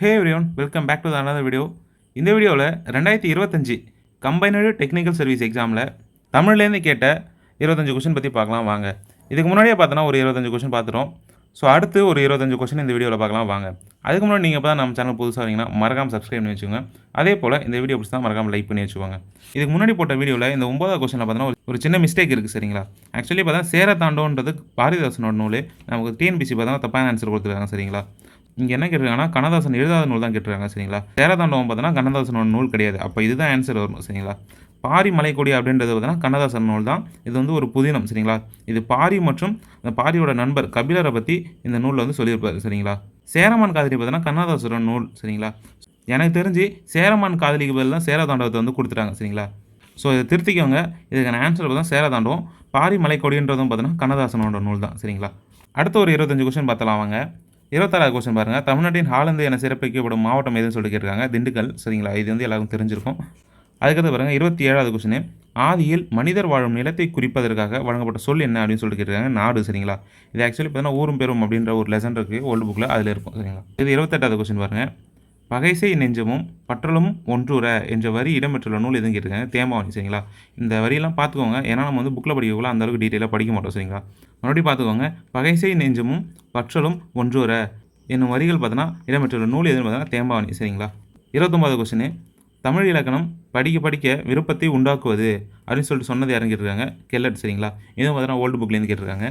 Hey everyone welcome back to another video இந்த வீடியோவில் ரெண்டாயிரத்தி இருபத்தஞ்சி கம்பைனடு டெக்னிக்கல் சர்வீஸ் எக்ஸாமில் தமிழ்லேருந்து கேட்ட இருபத்தஞ்சு கொஷின் பற்றி பார்க்கலாம் வாங்க. இதுக்கு முன்னாடியே பார்த்தோன்னா ஒரு இருபத்தஞ்சு கொஷின் பார்த்துட்டோம். ஸோ அடுத்து ஒரு இருபத்தஞ்சு கொஷின் இந்த வீடியோவில் பார்க்கலாம் வாங்க. அதுக்கு முன்னாடி நீங்கள் இப்போ தான் நம்ம சேனல் புதுசாக வரீங்கன்னா மறக்காமல் சப்ஸ்கிரைப் பண்ணி வச்சுக்கோங்க. அதே போல் இந்த வீடியோ பிடிச்சி தான் மறக்காமல் லைக் பண்ணி வச்சுக்கோங்க. இதுக்கு முன்னாடி போட்ட வீடியோவில் இந்த ஒன்பதாவது கொஸ்டினில் பார்த்தீங்கன்னா ஒரு- ஒரு சின்ன மிஸ்டேக் இருக்குது சரிங்களா? ஆக்சுவலி பார்த்தா சேர தாண்டோன்றது பாரதிதாசனோட நூல் நமக்கு டிஎன்பிசி பார்த்தா தப்பான ஆன்சர் கொடுத்துருக்காங்க சரிங்களா? இங்கே என்ன கேட்டிருக்காங்கன்னா கண்ணதாசன் எழுதாத நூல் தான் கேட்டிருக்காங்க சரிங்களா? சேரதாண்டவம் பார்த்தோன்னா கண்ணதாசனோட நூல் கிடையாது. அப்போ இதுதான் ஆன்சர் வரும் சரிங்களா? பாரி மலைக்கொடி அப்படின்றது பார்த்தீங்கன்னா கண்ணதாசன் நூல் தான். இது வந்து ஒரு புதினம் சரிங்களா? இது பாரி மற்றும் அந்த பாரியோட நண்பர் கபிலரை பற்றி இந்த நூலில் வந்து சொல்லியிருப்பார் சரிங்களா? சேரமான் காதலி பார்த்தீங்கன்னா கண்ணதாசனோட நூல் சரிங்களா? எனக்கு தெரிஞ்சு சேரமான் காதலிக்கு பதில் தான் சேரதாண்டவத்தை வந்து கொடுத்துட்டாங்க சரிங்களா? ஸோ இதை திருத்திக்கோங்க. இதுக்கான ஆன்சர் பார்த்தா சேரதாண்டவம். பாரி மலைக்கொடின்றதும் பார்த்தீங்கன்னா கண்ணதாசனோட நூல் தான் சரிங்களா? அடுத்த ஒரு இருபத்தஞ்சு கொஸ்டின் பார்த்தலாம் வாங்க. இருபத்தாறாவது கொஸ்டின் பாருங்கள் தமிழ்நாட்டின் ஹாலந்து என சிறப்பிக்கப்படும் மாவட்டம் எதுன்னு சொல்லி கேட்டிருக்காங்க. திண்டுக்கல். சரிங்களா? இது வந்து எல்லாருக்கும் தெரிஞ்சிருக்கும். அதுக்கடுத்து பாருங்கள் இருபத்தி ஏழாவது கொஸ்டின் ஆதியில் மனிதர் வாழும் நிலத்தை குறிப்பதற்காக வழங்கப்பட்ட சொல் என்ன அப்படின்னு சொல்லிட்டு கேட்டிருக்காங்க. நாடு சரிங்களா? இது ஆக்சுவலி பார்த்தீங்கன்னா ஊரும் பெரும் அப்படின்ற ஒரு லெசன் இருக்குது ஓல்டு புக்கில் அதில் இருக்கும் சரிங்களா? இது இருபத்தெட்டாவது கொஸ்டின் பாருங்கள் பகைசை நெஞ்சமும் பற்றலும் ஒன்றுற என்ற வரி இடம்பெற்றுள்ள நூல் எதுவும் கேட்டிருக்காங்க தேம்பாவணி சரிங்களா? இந்த வரியெல்லாம் பார்த்துக்கோங்க. ஏன்னா நம்ம வந்து புக்கில் படிக்கக்குள்ள அந்த அளவுக்கு டீட்டெயிலாக படிக்க மாட்டோம் சரிங்களா? மறுபடியும் பார்த்துக்கோங்க. பகைசை நெஞ்சமும் பற்றலும் ஒன்றுற என்னும் வரிகள் பார்த்தோன்னா இடம்பெற்றுள்ள நூல் எதுன்னு பார்த்தோன்னா தேம்பாவணி சரிங்களா? இருபத்தொம்பது கொஸ்டின் தமிழ் இலக்கணம் படிக்க படிக்க விருப்பத்தை உண்டாக்குவது அப்படின்னு சொல்லிட்டு சொன்னது யாரும் கேட்டிருக்காங்க? கெல்லட் சரிங்களா? இதுவும் பார்த்தோன்னா ஓல்டு புக்லேருந்து கேட்டிருக்காங்க.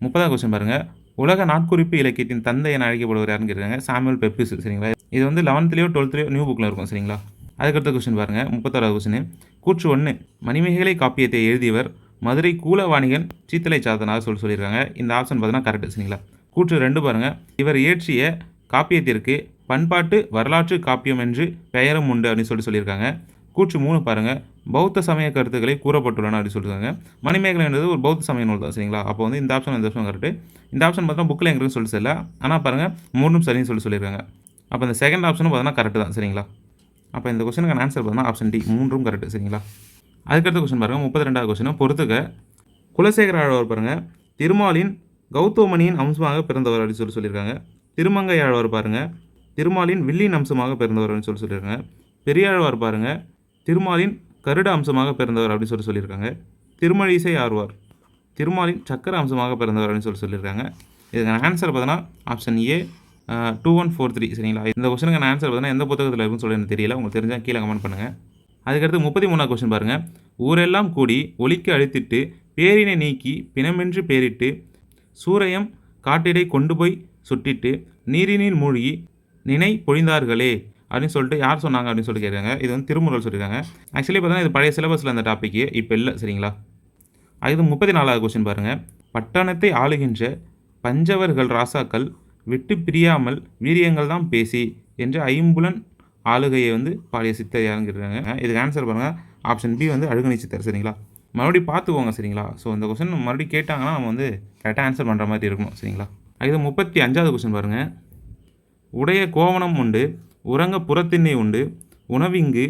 முப்பதாவது கொஸ்டின் பாருங்கள் உலக நாட்குறிப்பு இலக்கியத்தின் தந்தை என அழைக்கப்படுவார் யாருன்னு கேட்டிருக்காங்க? சாமுவல் பெப்பிஸ் சரிங்களா? இது வந்து லெவன்த்லேயோ டுவெல்த்லேயோ நியூ புக்கில் இருக்கும் சரிங்களா? அதுக்கடுத்த கொஸ்டின் பாருங்கள் முப்பத்தாறாவது கொஸ்டின் கூற்று ஒன்று மணிமேகலை காப்பியத்தை எழுதியவர் மதுரை கூலவாணிகன் சீத்தலை சாத்தனார் சொல்லி சொல்லியிருக்காங்க. இந்த ஆப்ஷன் பார்த்தீங்கன்னா கரெக்ட் சரிங்களா? கூற்று ரெண்டு பாருங்கள் இவர் இயற்றிய காப்பியத்திற்கு பண்பாட்டு வரலாற்று காப்பியம் என்று பெயரும் உண்டு அப்படின்னு சொல்லி சொல்லியிருக்காங்க. கூற்று மூணு பாருங்கள் பௌத்த சமய கருத்துக்களை கூறப்பட்டுள்ளன அப்படின்னு சொல்லியிருக்காங்க மணிமேகலைன்றது ஒரு பௌத்த சமய நூல் தான் சரிங்களா? அப்போ வந்து இந்த ஆப்ஷன் இந்த ஆப்ஷன் கரெக்ட் இந்த ஆப்ஷன் பார்த்தா புக்கில் எங்களுக்கு சொல்லி தெரியல. ஆனால் பாருங்கள் மூணும் சரின்னு சொல்லி சொல்லியிருக்காங்க. அப்போ இந்த செகண்ட் ஆப்ஷனும் பார்த்தீங்கன்னா கரெக்ட் தான் சரிங்களா? அப்போ இந்த கொஸ்டினுக்கான ஆன்சர் பார்த்தீங்கன்னா ஆப்ஷன் டி மூன்றும் கரெக்ட் சரிங்களா? அதுக்கடுத்த கொஸ்டின் பாருங்கள் முப்பத்தி ரெண்டாவது கொஸ்டின் பொறுத்துக்க குலசேகர ஆழ்வார் பாருங்கள் திருமாலின் கௌதமணியின் அம்சமாக பிறந்தவர் அப்படின்னு சொல்லி சொல்லியிருக்காங்க. திருமங்கை ஆழ்வார் பாருங்கள் திருமாலின் வில்லின் அம்சமாக பிறந்தவர் அப்படின்னு சொல்லி சொல்லியிருக்காங்க. பெரியாழ்வார் பாருங்கள் திருமாலின் கருட அம்சமாக பிறந்தவர் அப்படின்னு சொல்லி சொல்லியிருக்காங்க. திருமழிசை ஆழ்வார் திருமாலின் சக்கர அம்சமாக பிறந்தவர் அப்படின்னு சொல்லி சொல்லியிருக்காங்க. இதுக்கான ஆன்சர் பார்த்தோன்னா option A two one four three சரிங்களா? இந்த நான் ஆன்சர் பார்த்தீங்கன்னா எந்த புத்தகத்தில் இருக்குன்னு சொல்லி எனக்கு தெரியல. உங்களுக்கு தெரிஞ்சால் கீழே கமெண்ட் பண்ணுங்கள் அதுக்கடுத்து முப்பத்தி மூணாவது கொஸ்டின் பாருங்கள் ஊரெல்லாம் கூடி ஒலிக்கு அழித்திட்டு பேரினை நீக்கி பிணமென்று பேரிட்டு சூரையம் காட்டிடை கொண்டு போய் சுட்டிட்டு நீரினில் மூழ்கி நினை பொழிந்தார்களே அப்படின்னு சொல்லிட்டு யார் சொன்னாங்க அப்படின்னு சொல்லி கேட்குறாங்க. இது வந்து திருமுறள் சொல்லியிருக்காங்க. ஆக்சுவலி பார்த்தீங்கன்னா இது பழைய சிலபஸில் அந்த டாப்பிக்கு இப்போ இல்லை சரிங்களா? அது முப்பத்தி நாலாவது கொஸ்டின் பாருங்கள் பட்டணத்தை ஆளுகின்ற பஞ்சவர்கள் ராசாக்கள் விட்டு பிரியாமல் வீரியங்கள் தான் பேசி என்ற ஐம்புலன் ஆளுகையை வந்து பாடிய சித்தர் யாருன்னு இதுக்கு ஆன்சர் பாருங்கள் ஆப்ஷன் பி வந்து அழுகணி சித்தர் சரிங்களா? மறுபடியும் பார்த்துக்கோங்க சரிங்களா? ஸோ இந்த கொஸ்டின் மறுபடியும் கேட்டாங்கன்னா நம்ம வந்து கரெக்டாக ஆன்சர் பண்ணுற மாதிரி இருக்கணும் சரிங்களா? இது முப்பத்தி அஞ்சாவது கொஸ்டின் பாருங்கள் உடைய கோவணம் உண்டு உறங்க புறத்திண்ணை உண்டு உணவிங்கு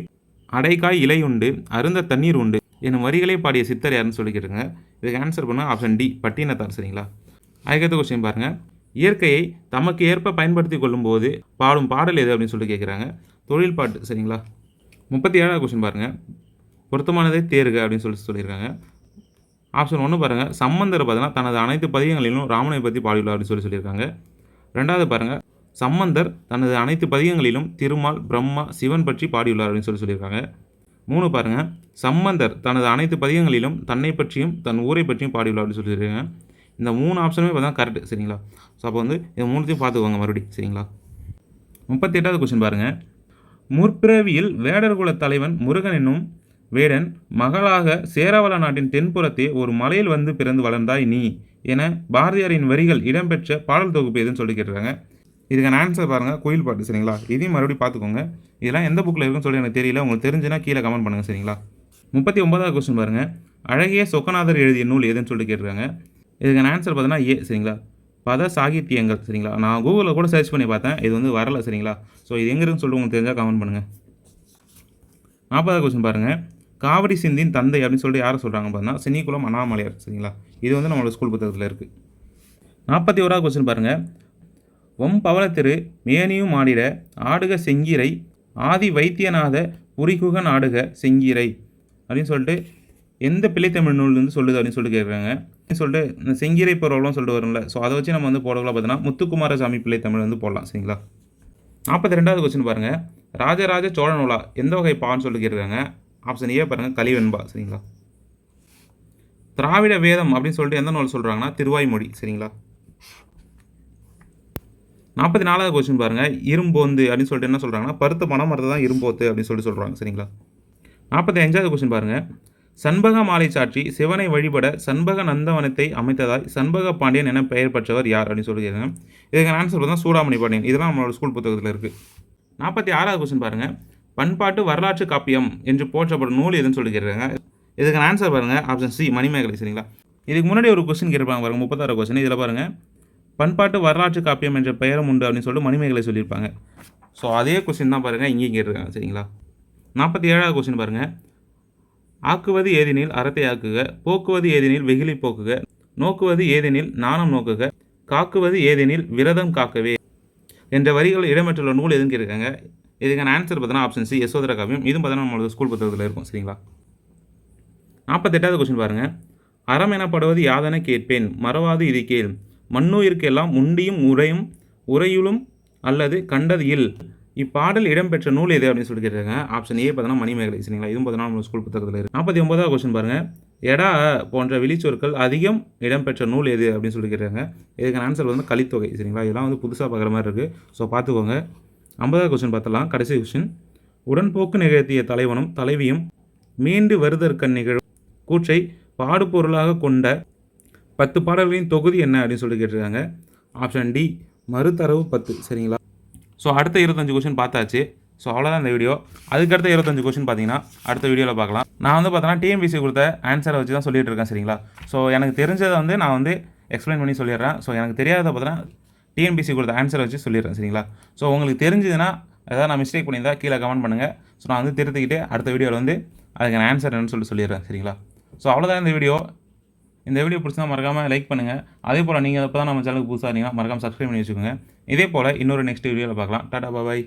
அடைக்காய் இலை உண்டு அருந்த தண்ணீர் உண்டு என்னும் வரிகளை பாடிய சித்தர் யாருன்னு சொல்லி கேட்டுருங்க இதுக்கு ஆன்சர் பண்ணால் ஆப்ஷன் டி பட்டினத்தார் சரிங்களா? அதுக்கடுத்த கொஸ்டின் பாருங்கள் இயற்கையை தமக்கு ஏற்ப பயன்படுத்தி கொள்ளும்போது பாடும் பாடல் எது அப்படின்னு சொல்லி கேட்குறாங்க தொழில் பாட்டு சரிங்களா? முப்பத்தி ஏழாவது கொஸ்டின் பாருங்கள் பொருத்தமானதை தேர்க அப்படின்னு சொல்லி சொல்லியிருக்காங்க. ஆப்ஷன் ஒன்று பாருங்கள் சம்பந்தர் பார்த்தீங்கன்னா தனது அனைத்து பதிகங்களிலும் ராமனை பற்றி பாடியுள்ளார் அப்படின்னு சொல்லி சொல்லியிருக்காங்க. ரெண்டாவது பாருங்கள் சம்பந்தர் தனது அனைத்து பதிகங்களிலும் திருமால் பிரம்மா சிவன் பற்றி பாடியுள்ளார் அப்படின்னு சொல்லி சொல்லியிருக்காங்க. மூணு பாருங்கள் சம்பந்தர் தனது அனைத்து பதிகங்களிலும் தன்னை பற்றியும் தன் ஊரை பற்றியும் பாடியுள்ளார் அப்படின்னு சொல்லியிருக்காங்க. இந்த மூணு ஆப்ஷனுமே பார்த்தா கரெக்ட் சரிங்களா? ஸோ அப்போ வந்து இது மூணுத்தையும் பார்த்துக்கோங்க மறுபடி சரிங்களா? முப்பத்தி எட்டாவது கொஸ்டின் பாருங்கள் முற்பிறவியில் வேடர் குல தலைவன் முருகன் என்னும் வேடன் மகளாக சேரவள நாட்டின் தென்புறத்தே ஒரு மலையில் வந்து பிறந்து வளர்ந்தாய் நீ என பாரதியாரின் வரிகள் இடம்பெற்ற பாடல் தொகுப்பு எதுன்னு சொல்லி கேட்டுறாங்க இதுக்கான ஆன்சர் பாருங்கள் கோயில் பாட்டு சரிங்களா? இதையும் மறுபடியும் பார்த்துக்கோங்க. இதெல்லாம் எந்த புக்கில் இருக்குன்னு சொல்லி எனக்கு தெரியல. உங்களுக்கு தெரிஞ்சுன்னா கீழே கமெண்ட் பண்ணுங்கள் சரிங்களா? முப்பத்தி ஒன்பதாவது கொஸ்டின் பாருங்கள் அழகிய சொக்கநாதர் எழுதிய நூல் எதுன்னு சொல்லி கேட்டிருக்காங்க. இதுக்கான ஆன்சர் பார்த்தீங்கன்னா ஏ சரிங்களா? பத சாகித்யங்கள் சரிங்களா? நான் கூகுளில் கூட சர்ச் பண்ணி பார்த்தேன். இது வந்து வரலை சரிங்களா? ஸோ இது எங்கே இருக்குன்னு சொல்லிட்டு உங்களுக்கு தெரிஞ்சால் கமெண்ட் பண்ணுங்கள் நாற்பதாவது கொஸ்டின் பாருங்கள் காவடி சிந்தின் தந்தை அப்படின்னு சொல்லிட்டு யாரை சொல்கிறாங்க பார்த்தீங்கன்னா சினிக்குளம் அண்ணாமலையார் சரிங்களா? இது வந்து நம்மளோட ஸ்கூல் புத்தகத்தில் இருக்குது நாற்பத்தி ஓராவது கொஸ்டின் பாருங்கள் ஒம் பவளத்திரு மேனியும் ஆடிட ஆடுக செங்கீரை ஆதி வைத்தியநாத புரிகுகன் ஆடுக செங்கீரை அப்படின்னு சொல்லிட்டு எந்த பிள்ளைத்தமிழ் நூல் வந்து சொல்லுது அப்படின்னு சொல்லிட்டு கேட்குறாங்க சொல்லிட்டு இந்த செங்கீரை பருவம்லாம் சொல்லிட்டு வரும்ல. ஸோ அதை வச்சு நம்ம வந்து போடலாம் பார்த்தீங்கன்னா முத்துக்குமாரசாமி பிள்ளைத்தமிழ் வந்து போடலாம். சரிங்களா? நாற்பத்தி ரெண்டாவது கொஸ்டின் பாருங்கள் ராஜராஜ சோழ நூலா எந்த வகை பான்னு சொல்லி கேட்குறாங்க ஆப்ஷன் ஏ பாருங்கள் கலிவெண்பா. சரிங்களா? திராவிட வேதம் அப்படின்னு சொல்லிட்டு எந்த நூல் சொல்கிறாங்கன்னா திருவாய்மொழி. சரிங்களா? நாற்பத்தி நாலாவது கொஸ்டின் பாருங்கள் இரும்போந்து அப்படின்னு சொல்லிட்டு என்ன சொல்கிறாங்கன்னா பருத்த பணம் மரத்தை தான் இரும்போத்து அப்படின்னு சொல்லிட்டு சொல்கிறாங்க சரிங்களா? நாற்பத்தி அஞ்சாவது கொஸ்டின் பாருங்கள் சண்பக மாலை சாற்றி சிவனை வழிபட சண்பக நந்தவனத்தை அமைத்ததாய் சண்பக பாண்டியன் என பெயர் பெற்றவர் யார் அப்படின்னு சொல்லியிருக்காங்க இதுக்கு ஆன்சர் பார்த்தா சூடாமணி பாண்டியன். இதெல்லாம் நம்மளோட ஸ்கூல் புத்தகத்தில் இருக்குது நாற்பத்தி ஆறாவது கொஸ்டின் பாருங்கள் பண்பாட்டு வரலாற்று காப்பியம் என்று போற்றப்படும் நூல் எதுன்னு சொல்லி இதுக்கு ஆன்சர் பாருங்கள் ஆப்ஷன் சி மணிமேகலை சரிங்களா? இதுக்கு முன்னாடி ஒரு கொஸ்டின் கேட்பாங்க பாருங்க. முப்பத்தாறு கொஸ்டின் இதில் பாருங்கள் பண்பாட்டு வரலாற்று காப்பியம் என்ற பெயரும் உண்டு அப்படின்னு சொல்லிட்டு மணிமேகலை சொல்லியிருப்பாங்க. ஸோ அதே கொஸ்டின் தான் பாருங்கள் இங்கேயும் கேட்டிருக்காங்க சரிங்களா? நாற்பத்தி ஏழாவது கொஸ்டின் பாருங்கள் ஆக்குவது ஏதெனில் அறத்தை ஆக்குக போக்குவது ஏதெனில் வெகுளி போக்குக நோக்குவது ஏதெனில் நாணம் நோக்குக காக்குவது ஏதெனில் விரதம் காக்கவே என்ற வரிகள் இடம்பெற்றுள்ள நூல் எதுன்னு கேட்டிருக்காங்க இதுக்கான ஆன்சர் பார்த்தீங்கன்னா ஆப்ஷன் சி யசோதர காவியம். இதுவும் பார்த்தீங்கன்னா நம்மளோட ஸ்கூல் புத்தகத்தில் இருக்கும் சரிங்களா? நாற்பத்தெட்டாவது கொஸ்டின் பாருங்கள் அறம் எனப்படுவது யாதன கேட்பேன் மறவாது இது கேள். மண்ணுயிர்க்கெல்லாம் உண்டியும் உரையும் உரையுளும் அல்லது கண்டது இல். இப்பாடல் இடம்பெற்ற நூல் எது அப்படின்னு சொல்லி கேட்டிருக்காங்க. ஆப்ஷன் ஏ பார்த்தீங்கன்னா மணிமேகலை சரிங்களா? இதுவும் பார்த்தீங்கன்னா நம்ம ஸ்கூல் புத்தகத்தில் இருக்குது நாற்பத்தி ஒன்பதாவது கொஸ்டின் பாருங்கள் எடா போன்ற விழிச்சொற்கள் அதிகம் இடம்பெற்ற நூல் எது அப்படின்னு சொல்லி கேட்டிருக்காங்க. இதுக்கான ஆன்சர் வந்து கலித்தொகை சரிங்களா? இதெல்லாம் வந்து புதுசாக பார்க்குற மாதிரி இருக்குது ஸோ பார்த்துக்கோங்க. ஐம்பதாவது கொஸ்டின் பார்த்தலாம் கடைசி கொஸ்டின் உடன்போக்கு நிகழ்த்திய தலைவனும் தலைவியும் மீண்டு வருதற்கண் நிகழும் கூற்றை பாடுபொருளாக கொண்ட பத்து பாடல்களின் தொகுதி என்ன அப்படின்னு சொல்லி கேட்டிருக்காங்க. ஆப்ஷன் டி மறுதரவு பத்து சரிங்களா? ஸோ அடுத்த இருபத்தஞ்சு கொஷின் பார்த்தாச்சு. ஸோ அவ்வளோதான் இந்த வீடியோ அதுக்கடுத்த இருபத்தஞ்சு கொஷின் பார்த்தீங்கன்னா அடுத்த வீடியோவில் பார்க்கலாம். நான் வந்து பார்த்தோன்னா டிஎம்பிசி கொடுத்த ஆன்சரை வச்சு தான் சொல்லிட்டு இருக்கேன் சரிங்களா? ஸோ எனக்கு தெரிஞ்சதை வந்து நான் வந்து எக்ஸ்பிளைன் பண்ணி சொல்லிடுறேன். ஸோ எனக்கு தெரியாத பார்த்தோன்னா டிஎன்பிசி கொடுத்த ஆன்சரை வச்சு சொல்லிடுறேன் சரிங்களா? ஸோ உங்களுக்கு தெரிஞ்சதுன்னா ஏதாவது நான் மிஸ்டேக் பண்ணியிருந்தா கீழே கமெண்ட் பண்ணுங்கள் ஸோ நான் வந்து திருத்திக்கிட்டு அடுத்த வீடியோவில் வந்து அதுக்கான ஆன்சர் என்னன்னு சொல்லிட்டு சொல்லிடுறேன் சரிங்களா? ஸோ அவ்வளோதான் இந்த வீடியோ இந்த வீடியோ பிடிச்சா மறக்காமல் லைக் பண்ணுங்கள் அதே போல் நீங்கள் அப்போ தான் நம்ம சேனலுக்கு புதுசாக இருந்தீங்கன்னா மறக்காமல் சப்ஸ்கிரைப் பண்ணி வச்சுக்கோங்க. இதே போல் இன்னொரு நெக்ஸ்ட் வீடியோவில் பார்க்கலாம். டாடா பாபாய்